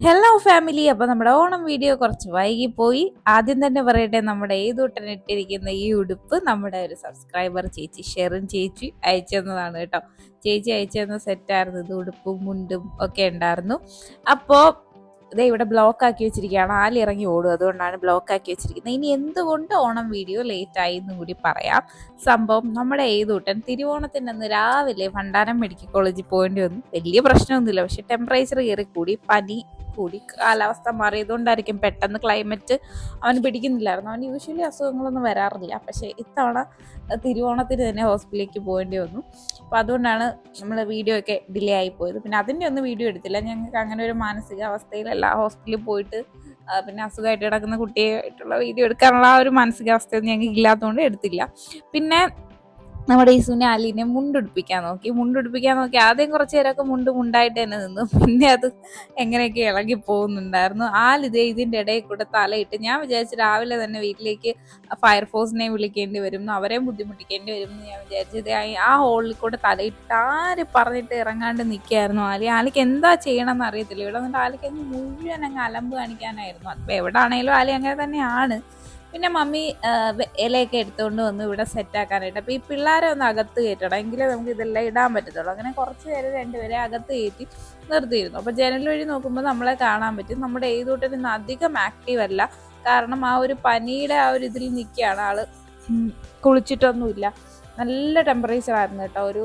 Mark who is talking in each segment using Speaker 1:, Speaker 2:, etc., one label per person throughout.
Speaker 1: Hello family അപ്പോൾ നമ്മുടെ Onam video കുറച്ച് വൈകിപ്പോയി. ആദ്യം തന്നെ പറയട്ടെ നമ്മുടെ ഏതൂട്ടൻ ഇട്ടിരിക്കുന്ന ഈ ഉടുപ്പ് നമ്മുടെ ഒരു സബ്സ്ക്രൈബർ ചേച്ചി ഷെറിൻ ചേച്ചി അയച്ചെന്നതാണ് കേട്ടോ. ചേച്ചി അയച്ചെന്ന സെറ്റായിരുന്നു ഇത് ഉടുപ്പും മുണ്ടും ഒക്കെ ഉണ്ടായിരുന്നു. അപ്പോൾ ഇതേ ഇവിടെ ബ്ലോക്ക് ആക്കി വെച്ചിരിക്കുകയാണ്. ആലിറങ്ങി ഓടും. അതുകൊണ്ടാണ് ബ്ലോക്ക് ആക്കി വെച്ചിരിക്കുന്നത്. ഇനി എന്തുകൊണ്ട് ഓണം വീഡിയോ ലേറ്റ് ആയി എന്ന് കൂടി പറയാം. സംഭവം നമ്മുടെ ഏതൂട്ടൻ തിരുവോണത്തിന്റെ അന്ന് രാവിലെ ഭണ്ഡാരം മെഡിക്കൽ കോളേജിൽ പോകേണ്ടി വന്നു. വലിയ പ്രശ്നമൊന്നുമില്ല. പക്ഷെ ടെമ്പറേച്ചർ കയറി കൂടി. പനി കൂടി കാലാവസ്ഥ മാറിയതുകൊണ്ടായിരിക്കും പെട്ടെന്ന് ക്ലൈമറ്റ് അവന് പിടിക്കുന്നില്ലായിരുന്നു. അവൻ യൂഷ്വലി അസുഖങ്ങളൊന്നും വരാറില്ല. പക്ഷേ ഇത്തവണ തിരുവോണത്തിന് തന്നെ ഹോസ്പിറ്റലിലേക്ക് പോകേണ്ടി വന്നു. അപ്പോൾ അതുകൊണ്ടാണ് നമ്മൾ വീഡിയോ ഒക്കെ ഡിലേ ആയി പോയത്. പിന്നെ അതിന്റെ ഒന്നും വീഡിയോ എടുത്തില്ല. ഞങ്ങൾക്ക് അങ്ങനെ ഒരു മാനസികാവസ്ഥയിലല്ല ഹോസ്പിറ്റലിൽ പോയിട്ട് പിന്നെ അസുഖമായിട്ട് കിടക്കുന്ന കുട്ടിയായിട്ടുള്ള വീഡിയോ എടുക്കാനുള്ള ആ ഒരു മാനസികാവസ്ഥയൊന്നും ഞങ്ങൾക്ക് ഇല്ലാത്തതുകൊണ്ട് എടുത്തില്ല. പിന്നെ നമ്മുടെ ഈ സുനാലിനെ മുണ്ടുടിപ്പിക്കാൻ നോക്കി. മുണ്ടുടിപ്പിക്കാൻ നോക്കി. ആദ്യം കുറച്ച് നേരമൊക്കെ മുണ്ട് മുണ്ടായിട്ട് തന്നെ നിന്നു. പിന്നെ അത് എങ്ങനെയൊക്കെ ഇളകി പോകുന്നുണ്ടായിരുന്നു. ആലിതേ ഇതിന്റെ ഇടയിൽ കൂടെ തലയിട്ട് ഞാൻ വിചാരിച്ചു രാവിലെ തന്നെ വീട്ടിലേക്ക് ഫയർഫോഴ്സിനെ വിളിക്കേണ്ടി വരും അവരെ ബുദ്ധിമുട്ടിക്കേണ്ടി വരും എന്ന് ഞാൻ വിചാരിച്ചു ഇത് ആ- ഹോളിൽ കൂടെ തലയിട്ട് ആര് പറഞ്ഞിട്ട് ഇറങ്ങാണ്ട് നിൽക്കുകയായിരുന്നു ആലി. ആലിക്ക് എന്താ ചെയ്യണമെന്ന് അറിയത്തില്ല. ഇവിടെ വന്നിട്ട് ആലിക്ക് മുഴുവൻ അങ്ങ് അലമ്പ് കാണിക്കാനായിരുന്നു. അപ്പോൾ എവിടെ ആണെങ്കിലും ആലി അങ്ങനെ തന്നെയാണ്. പിന്നെ മമ്മി ഇലയൊക്കെ എടുത്തുകൊണ്ട് വന്ന് ഇവിടെ സെറ്റ് ആക്കാനായിട്ട് അപ്പോൾ ഈ പിള്ളേരെ ഒന്ന് അകത്ത് കയറ്റണം. എങ്കിലേ നമുക്ക് ഇതെല്ലാം ഇടാൻ പറ്റത്തുള്ളൂ. അങ്ങനെ കുറച്ച് പേര് രണ്ടുപേരെ അകത്ത് കയറ്റി നിർത്തിയിരുന്നു. അപ്പോൾ ജനൽ വഴി നോക്കുമ്പോൾ നമ്മളെ കാണാൻ പറ്റും. നമ്മുടെ ഏതൂട്ടൻ ഇന്ന് അധികം ആക്റ്റീവ് അല്ല. കാരണം ആ ഒരു പനിയുടെ ആ ഒരു ഇതിൽ നിൽക്കുകയാണ് ആൾ. കുളിച്ചിട്ടൊന്നുമില്ല. നല്ല ടെമ്പറേച്ചർ ആയിരുന്നു കേട്ടോ. ഒരു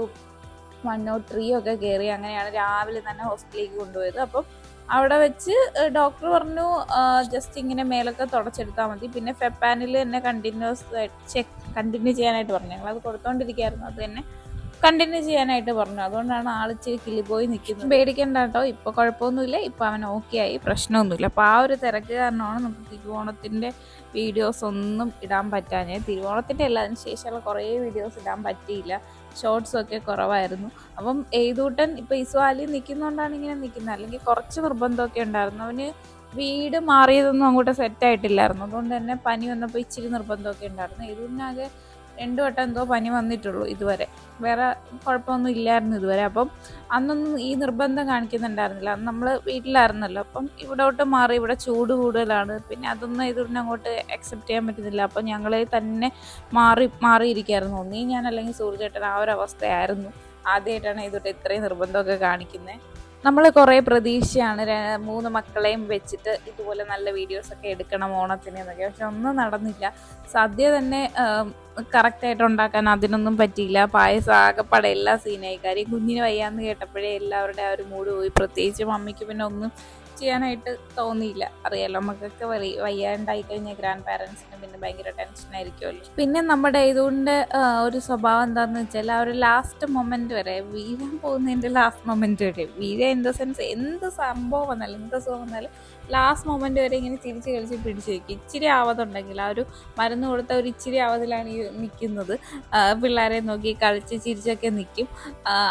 Speaker 1: വൺ നോട്ട് ത്രീ ഒക്കെ കയറി അങ്ങനെയാണ് രാവിലെ തന്നെ ഹോസ്പിറ്റലിലേക്ക് കൊണ്ടുപോയത്. അപ്പം അവിടെ വെച്ച് ഡോക്ടർ പറഞ്ഞു ജസ്റ്റ് ഇങ്ങനെ മേലൊക്കെ തുടച്ചെടുത്താൽ മതി. പിന്നെ ഫെപ്പാനിൽ തന്നെ കണ്ടിന്യൂസ് ചെക്ക് കണ്ടിന്യൂ ചെയ്യാനായിട്ട് പറഞ്ഞു. ഞങ്ങൾ അത് കൊടുത്തോണ്ടിരിക്കുകയായിരുന്നു അത് തന്നെ കണ്ടിന്യൂ ചെയ്യാനായിട്ട് പറഞ്ഞു. അതുകൊണ്ടാണ് ആൾ ഇച്ചിരി കിളി പോയി നിൽക്കുന്നത് പേടിക്കണ്ട കേട്ടോ ഇപ്പോൾ കുഴപ്പമൊന്നുമില്ല. ഇപ്പോൾ അവൻ ഓക്കെ ആയി. പ്രശ്നമൊന്നുമില്ല. അപ്പോൾ ആ ഒരു തിരക്ക് കാരണമാണ് നമുക്ക് തിരുവോണത്തിന്റെ വീഡിയോസ് ഒന്നും ഇടാൻ പറ്റാഞ്ഞത്. തിരുവോണത്തിന്റെ അല്ല അതിന് ശേഷമുള്ള കുറേ വീഡിയോസ് ഇടാൻ പറ്റിയില്ല. ഷോർട്സും ഒക്കെ കുറവായിരുന്നു. അപ്പം എയ്തൂട്ടൻ ഇപ്പൊ ഇസ്വാലി നിൽക്കുന്നോണ്ടാണ് ഇങ്ങനെ നിൽക്കുന്നത് അല്ലെങ്കിൽ കുറച്ച് നിർബന്ധമൊക്കെ ഉണ്ടായിരുന്നു. അവന് വീട് മാറിയതൊന്നും അങ്ങോട്ട് സെറ്റ് ആയിട്ടില്ലായിരുന്നു. അതുകൊണ്ട് തന്നെ പനി വന്നപ്പോൾ ഇച്ചിരി നിർബന്ധമൊക്കെ ഉണ്ടായിരുന്നു. എയ്തൂട്ടിനാകെ രണ്ടു വട്ടം എന്തോ പനി വന്നിട്ടുള്ളൂ ഇതുവരെ. വേറെ കുഴപ്പമൊന്നും ഇല്ലായിരുന്നു ഇതുവരെ. അപ്പം അന്നൊന്നും ഈ നിർബന്ധം കാണിക്കുന്നുണ്ടായിരുന്നില്ല. അന്ന് നമ്മൾ വീട്ടിലായിരുന്നല്ലോ. അപ്പം ഇവിടോട്ട് മാറി ഇവിടെ ചൂട് കൂടുതലാണ്. പിന്നെ അതൊന്നും ഇതൊന്നും അങ്ങോട്ട് അക്സെപ്റ്റ് ചെയ്യാൻ പറ്റുന്നില്ല. അപ്പം ഞങ്ങളെ തന്നെ മാറി മാറിയിരിക്കായിരുന്നു. ഒന്നീ ഞാൻ അല്ലെങ്കിൽ സൂര്യചേട്ടൻ ആ ഒരു അവസ്ഥയായിരുന്നു. ആദ്യമായിട്ടാണ് ഇതൊട്ട് ഇത്രയും നിർബന്ധമൊക്കെ കാണിക്കുന്നത് നമ്മൾ കുറേ പ്രതീക്ഷയാണ് മൂന്ന് മക്കളെയും വെച്ചിട്ട് ഇതുപോലെ നല്ല വീഡിയോസ് ഒക്കെ എടുക്കണം ഓണത്തിന് എന്നൊക്കെ. പക്ഷെ ഒന്നും നടന്നില്ല. സദ്യ തന്നെ കറക്റ്റായിട്ട് ഉണ്ടാക്കാൻ അതിനൊന്നും പറ്റിയില്ല. പായസം ആകെപ്പാടെ എല്ലാ സീനായി കാര്യം കുഞ്ഞിന് വയ്യാന്ന് കേട്ടപ്പോഴേ എല്ലാവരുടെ ആ ഒരു മൂഡ് പോയി. പ്രത്യേകിച്ച് മമ്മിക്ക് പിന്നെ ഒന്നും ചെയ്യാനായിട്ട് തോന്നിയില്ല. അറിയാലോ നമുക്കൊക്കെ വയ്യ- വയ്യാണ്ടായി കഴിഞ്ഞാൽ ഗ്രാൻഡ് പാരൻസിന് പിന്നെ ഭയങ്കര ടെൻഷൻ ആയിരിക്കുമല്ലോ. പിന്നെ നമ്മുടെ ഇതുകൊണ്ട് ഒരു സ്വഭാവം എന്താന്ന് വെച്ചാൽ ആ ഒരു ലാസ്റ്റ് മൊമെന്റ് വരെ വീഴാൻ പോകുന്നതിന്റെ ലാസ്റ്റ് മൊമെന്റ് വരെ വീഴ ഇൻ ദ സെൻസ് എന്ത് സംഭവം വന്നാലും എന്ത് അസുഖം വന്നാലും ലാസ്റ്റ് മൊമെന്റ് വരെ ഇങ്ങനെ ചിരിച്ച് കളിച്ച് പിടിച്ചു വയ്ക്കും ഇച്ചിരി ആവതുണ്ടെങ്കിൽ ആ ഒരു മരുന്ന് കൊടുത്ത ഒരു ഇച്ചിരി ആവതിലാണ് ഈ നിൽക്കുന്നത് പിള്ളേരെ നോക്കി കളിച്ച് ചിരിച്ചൊക്കെ നിൽക്കും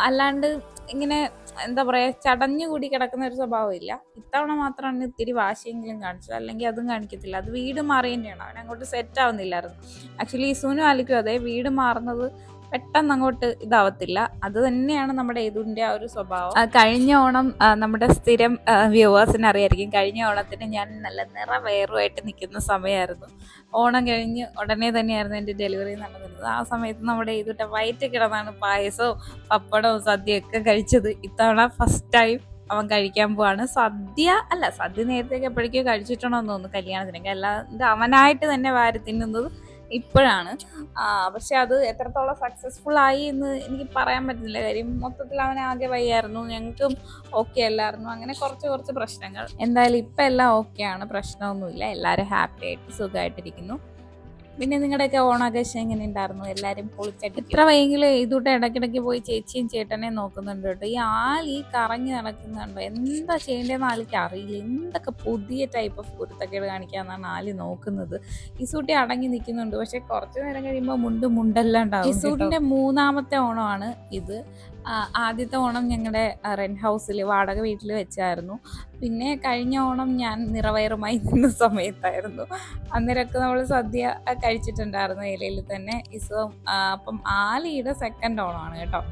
Speaker 1: അല്ലാണ്ട് ഇങ്ങനെ എന്താ പറയാ ചടഞ്ഞു കൂടി കിടക്കുന്ന ഒരു സ്വഭാവം ഇല്ല ഇത്തവണ മാത്രമാണ് ഇത്തിരി വാശിയെങ്കിലും കാണിച്ചത്. അല്ലെങ്കിൽ അതും കാണിക്കത്തില്ല. അത് വീട് മാറി തന്നെയാണ് അവൻ അങ്ങോട്ട് സെറ്റ് ആവുന്നില്ലായിരുന്നു ആക്ച്വലി ഇസൂനും ആലിക്കും അതെ. വീട് മാറുന്നത് പെട്ടെന്ന് അങ്ങോട്ട് ഇതാവത്തില്ല. അത് തന്നെയാണ് നമ്മുടെ ഏതുവിന്റെ ആ ഒരു സ്വഭാവം. കഴിഞ്ഞ ഓണം നമ്മുടെ സ്ഥിരം വ്യൂവേഴ്സിന് അറിയായിരിക്കും. കഴിഞ്ഞ ഓണത്തിന് ഞാൻ നല്ല നിറ നിറവേറുമായിട്ട് നിൽക്കുന്ന സമയമായിരുന്നു. ഓണം കഴിഞ്ഞ് ഉടനെ തന്നെയായിരുന്നു എന്റെ ഡെലിവറി നടന്നിരുന്നത് ആ സമയത്ത് നമ്മുടെ ഏതുട്ട വയറ്റ് കിടന്നാണ് പായസവും പപ്പടവും സദ്യയൊക്കെ കഴിച്ചത്. ഇത്തവണ ഫസ്റ്റ് ടൈം അവൻ കഴിക്കാൻ പോവാണ്. സദ്യ അല്ല സദ്യ നേരത്തേക്ക് കഴിച്ചിട്ടുണ്ടോ എന്ന് തോന്നുന്നു കല്യാണത്തിനൊക്കെ. അല്ലാതെ അവനായിട്ട് തന്നെ വാരി തിന്നുന്നത് ഇപ്പോഴാണ്. പക്ഷെ അത് എത്രത്തോളം സക്സസ്ഫുൾ ആയി എന്ന് എനിക്ക് പറയാൻ പറ്റുന്നില്ല. കാര്യം മൊത്തത്തിൽ അവൻ ആകെ വയ്യായിരുന്നു. ഞങ്ങൾക്കും ഓക്കെ അല്ലായിരുന്നു. അങ്ങനെ കുറച്ച് കുറച്ച് പ്രശ്നങ്ങൾ. എന്തായാലും ഇപ്പം എല്ലാം ഓക്കെയാണ് പ്രശ്നമൊന്നുമില്ല. എല്ലാവരും ഹാപ്പി ആയിട്ട് സുഖമായിട്ടിരിക്കുന്നു. പിന്നെ നിങ്ങളുടെയൊക്കെ ഓണാഘോഷം എങ്ങനെ ഉണ്ടായിരുന്നു എല്ലാവരും പൊളിച്ചടി ഇത്ര വൈകിലും ഇതുകൂട്ട് ഇടയ്ക്കിടയ്ക്ക് പോയി ചേച്ചിയും ചേട്ടനെ നോക്കുന്നുണ്ട് കേട്ടോ. ഈ ആൾ ഈ കറങ്ങി നടക്കുന്നുണ്ടോ? എന്താ ചെയ്യേണ്ടതെന്ന് ആൾക്ക് അറിയില്ല. എന്തൊക്കെ പുതിയ ടൈപ്പ് ഓഫ് കുരുത്തക്കേട് കാണിക്കാന്നാണ് ആൽ നോക്കുന്നത്. ഇസൂട്ടി അടങ്ങി നിൽക്കുന്നുണ്ട്. പക്ഷെ കുറച്ച് നേരം കഴിയുമ്പോൾ മുണ്ട് മുണ്ടെല്ലാം ഉണ്ടാവും ഇസൂട്ടിന്റെ മൂന്നാമത്തെ ഓണമാണ് ഇത്. ആദ്യത്തെ ഓണം ഞങ്ങളുടെ റെന്റ് ഹൗസിൽ വാടക വീട്ടിൽ വെച്ചായിരുന്നു. പിന്നെ കഴിഞ്ഞ ഓണം ഞാൻ നിറവയറുമായി നിന്ന സമയത്തായിരുന്നു. അന്നേരമൊക്കെ നമ്മൾ സദ്യ കഴിച്ചിട്ടുണ്ടായിരുന്നു ഇലയിൽ തന്നെ. ഇസും അപ്പം ആലിയുടെ സെക്കൻഡ് ഓണമാണ് കേട്ടോ.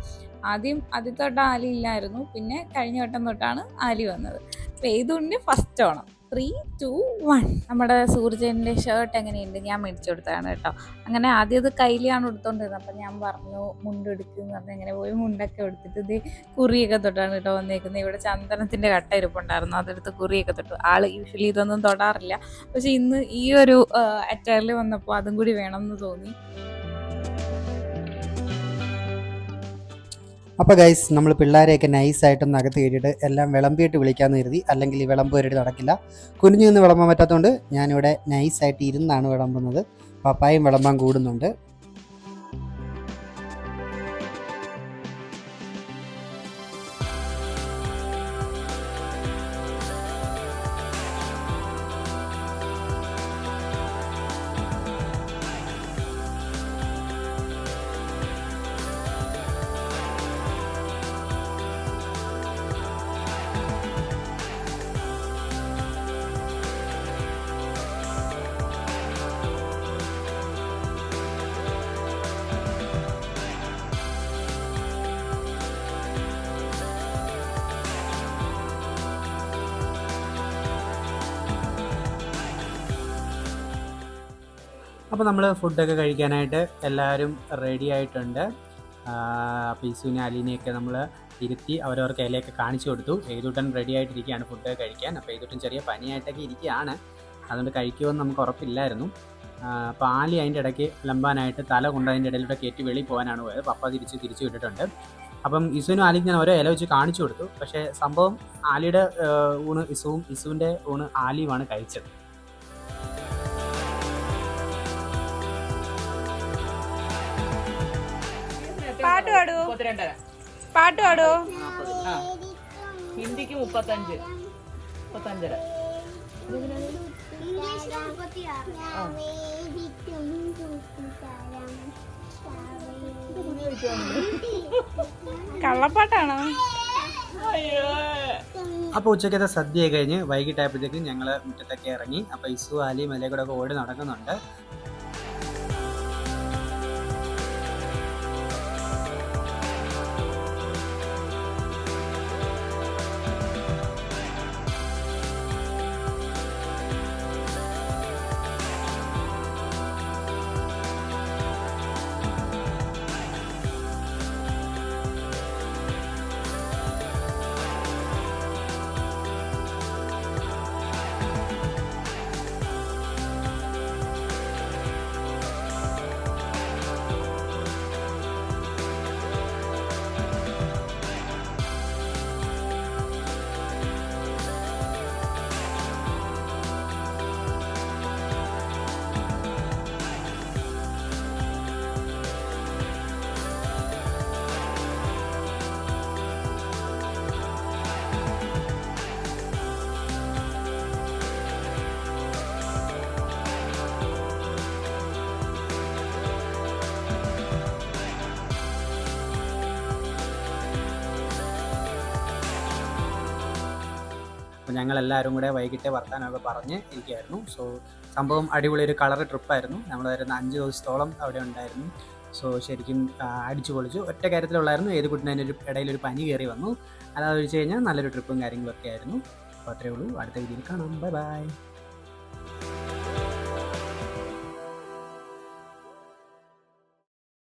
Speaker 1: ആദ്യം ആദ്യത്തെ ആലി ഇല്ലായിരുന്നു. പിന്നെ കഴിഞ്ഞ വട്ടം തൊട്ടാണ് ആലി വന്നത്. അപ്പം ഏതുകൊണ്ട് first Onam. Three two one നമ്മുടെ സൂർജന്റെ ഷർട്ട് എങ്ങനെയുണ്ട്? ഞാൻ മേടിച്ചു കൊടുത്തതാണ് കേട്ടോ. അങ്ങനെ ആദ്യം അത് കയ്യിലാണ് എടുത്തോണ്ടിരുന്നത് അപ്പം ഞാൻ പറഞ്ഞു മുണ്ട് എന്ന് പറഞ്ഞ് അങ്ങനെ പോയി മുണ്ടൊക്കെ എടുത്തിട്ട് ഇത് കുറിയൊക്കെ തൊട്ടാണ് കേട്ടോ വന്നേക്കുന്നത്. ഇവിടെ ചന്ദനത്തിന്റെ കട്ട ഇരിപ്പുണ്ടായിരുന്നു. അതെടുത്ത് കുറിയൊക്കെ തൊട്ടു. ആൾ യൂഷ്വലി ഇതൊന്നും തൊടാറില്ല. പക്ഷെ ഇന്ന് ഈ ഒരു അറ്റയറിൽ വന്നപ്പോൾ അതും കൂടി വേണമെന്ന് തോന്നി.
Speaker 2: അപ്പോൾ ഗൈസ് നമ്മൾ പിള്ളേരെയൊക്കെ നൈസായിട്ടൊന്ന് അകത്ത് കയറ്റിയിട്ട് എല്ലാം വിളമ്പിയിട്ട് വിളിക്കാൻ കരുതി. അല്ലെങ്കിൽ ഈ വിളമ്പ് ഒരു നടക്കില്ല. കുനിഞ്ഞു നിന്ന് വിളമ്പാൻ പറ്റാത്തതുകൊണ്ട് ഞാനിവിടെ നൈസായിട്ട് ഇരുന്നാണ് വിളമ്പുന്നത്. പപ്പായും വിളമ്പാൻ കൂടുന്നുണ്ട്. അപ്പോൾ നമ്മൾ ഫുഡൊക്കെ കഴിക്കാനായിട്ട് എല്ലാവരും റെഡി ആയിട്ടുണ്ട്. അപ്പോൾ ഈസുവിനെ അലീനെയൊക്കെ നമ്മൾ ഇരുത്തി അവരവർക്ക് ഇലയൊക്കെ കാണിച്ചു കൊടുത്തു. ഏതുട്ടൻ റെഡി ആയിട്ടിരിക്കുകയാണ് ഫുഡ് കഴിക്കാൻ. അപ്പോൾ ഏതുട്ടൻ ചെറിയ പനിയായിട്ടൊക്കെ ഇരിക്കുകയാണ്. അതുകൊണ്ട് കഴിക്കുമെന്ന് നമുക്ക് ഉറപ്പില്ലായിരുന്നു. അപ്പോൾ ആലി അതിന്റെ ഇടയ്ക്ക് ലംബാനായിട്ട് തല കൊണ്ട് അതിന്റെ ഇടയിലൂടെ കയറ്റി വെളിയിൽ പോകാനാണ് പോയത്. പപ്പ തിരിച്ച് തിരിച്ചു വിട്ടിട്ടുണ്ട്. അപ്പം ഇസുവിനും ആലിക്ക് ഞാൻ ഓരോ ഇല വെച്ച് കാണിച്ചു കൊടുത്തു. പക്ഷേ സംഭവം ആലിയുടെ ഊണ് ഇസുവും ഇസുവിന്റെ ഊണ് ആലിയുമാണ് കഴിച്ചത്.
Speaker 1: പാട്ട്. പാടൂ പാട്ട് പാടൂ.
Speaker 3: ആ. ഹിന്ദിക്ക് മുപ്പത്തഞ്ച്. മുപ്പത്തഞ്ചര.
Speaker 1: കള്ളപ്പാട്ടാണോ?
Speaker 2: അപ്പോൾ ഉച്ചക്കത്തെ സദ്യ കഴിഞ്ഞ് വൈകിട്ടായപ്പോഴത്തേക്കും ഞങ്ങൾ മുറ്റത്തൊക്കെ ഇറങ്ങി. അപ്പോൾ ഇസു ആലി മലയെ കൂടെ ഒക്കെ ഓടി നടക്കുന്നുണ്ട്. ഞങ്ങൾ എല്ലാവരും കൂടെ വൈകിട്ട് വർത്താനമൊക്കെ പറഞ്ഞ് ഇരിക്കുകയായിരുന്നു. സോ സംഭവം അടിപൊളി ഒരു കളർ ട്രിപ്പായിരുന്നു. നമ്മൾ വരുന്ന അഞ്ച് ദിവസത്തോളം അവിടെ ഉണ്ടായിരുന്നു. സോ ശരിക്കും അടിച്ചു പൊളിച്ചു. ഒറ്റ കാര്യത്തിലുള്ളായിരുന്നു. ഏത് കുട്ടിന് ഒരു ഇടയിൽ ഒരു പനി കയറി വന്നു. അതാ വെച്ച് കഴിഞ്ഞാൽ നല്ലൊരു ട്രിപ്പും കാര്യങ്ങളൊക്കെ ആയിരുന്നു. അപ്പോൾ അത്രയേ ഉള്ളൂ. അടുത്ത വീഡിയോയിൽ കാണാം. Bye bye